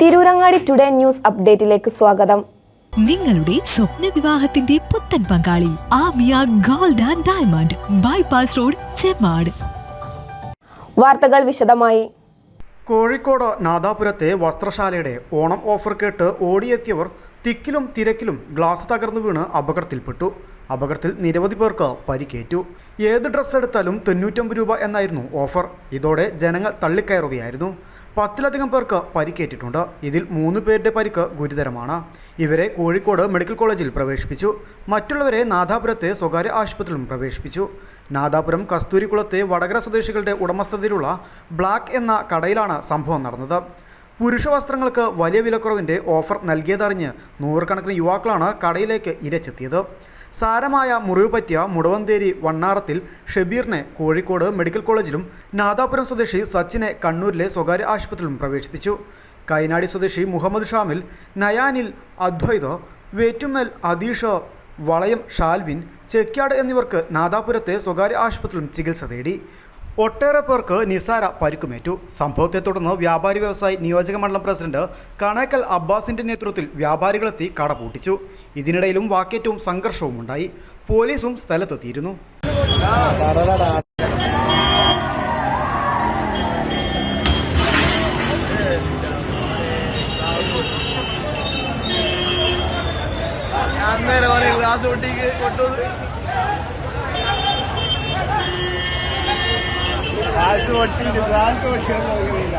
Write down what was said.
Tirurangadi today news അപ്ഡേറ്റിലേക്ക് സ്വാഗതം. നിങ്ങളുടെ സ്വപ്ന വിവാഹത്തിന്റെ പുത്തൻ പങ്കാളി Amiya gold and diamond bypass road Chemmad. വാർത്തകൾ വിശദമായി. കോഴിക്കോട് നാദാപുരത്തെ വസ്ത്രശാലയുടെ ഓണം ഓഫർ കേട്ട് ഓടിയെത്തിയവർ തിക്കിലും തിരക്കിലും ഗ്ലാസ് തകർന്നു വീണ് അപകടത്തിൽപ്പെട്ടു. അപകടത്തിൽ നിരവധി പേർക്ക് പരിക്കേറ്റു. ഏത് ഡ്രസ്സ് എടുത്താലും തൊണ്ണൂറ്റൊമ്പത് രൂപ എന്നായിരുന്നു ഓഫർ. ഇതോടെ ജനങ്ങൾ തള്ളിക്കയറുകയായിരുന്നു. പത്തിലധികം പേർക്ക് പരിക്കേറ്റിട്ടുണ്ട്. ഇതിൽ മൂന്ന് പേരുടെ പരിക്ക് ഗുരുതരമാണ്. ഇവരെ കോഴിക്കോട് മെഡിക്കൽ കോളേജിൽ പ്രവേശിപ്പിച്ചു. മറ്റുള്ളവരെ നാദാപുരത്തെ സ്വകാര്യ ആശുപത്രിയിലും പ്രവേശിപ്പിച്ചു. നാദാപുരം കസ്തൂരിക്കുളത്തെ വടകര സ്വദേശികളുടെ ഉടമസ്ഥതയിലുള്ള ബ്ലാക്ക് എന്ന കടയിലാണ് സംഭവം നടന്നത്. പുരുഷ വസ്ത്രങ്ങൾക്ക് വലിയ വിലക്കുറവിന്റെ ഓഫർ നൽകിയതറിഞ്ഞ് നൂറുകണക്കിന് യുവാക്കളാണ് കടയിലേക്ക് ഇരച്ചെത്തിയത്. സാരമായ മുറിവ് പറ്റിയ മുടവന്തേരി വണ്ണാറത്തിൽ ഷബീറിനെ കോഴിക്കോട് മെഡിക്കൽ കോളേജിലും നാദാപുരം സ്വദേശി സച്ചിനെ കണ്ണൂരിലെ സ്വകാര്യ ആശുപത്രിയിലും പ്രവേശിപ്പിച്ചു. കൈനാടി സ്വദേശി മുഹമ്മദ് ഷാമിൽ നയാനിൽ അദ്വൈത് വേറ്റുമ്മൽ അദീഷ് വളയം ഷാൽവിൻ ചെക്യാട് എന്നിവർക്ക് നാദാപുരത്തെ സ്വകാര്യ ആശുപത്രിയിലും ചികിത്സ തേടി. ഒട്ടേറെ പേർക്ക് നിസാര പരിക്കുമേറ്റു. സംഭവത്തെ തുടർന്ന് വ്യാപാരി വ്യവസായി നിയോജക മണ്ഡലം പ്രസിഡന്റ് കണേക്കൽ അബ്ബാസിന്റെ നേതൃത്വത്തിൽ വ്യാപാരികളെത്തി കട പൂട്ടിച്ചു ഇതിനിടയിലും വാക്കേറ്റവും സംഘർഷവും ഉണ്ടായി പോലീസും സ്ഥലത്തെത്തിയിരുന്നു. പൊട്ടിക്ക് കൊണ്ടുവന്ന് ഗ്ലാസ് പൊട്ടിക്ക് ഗ്ലാസ് പൊട്ടിയില്ല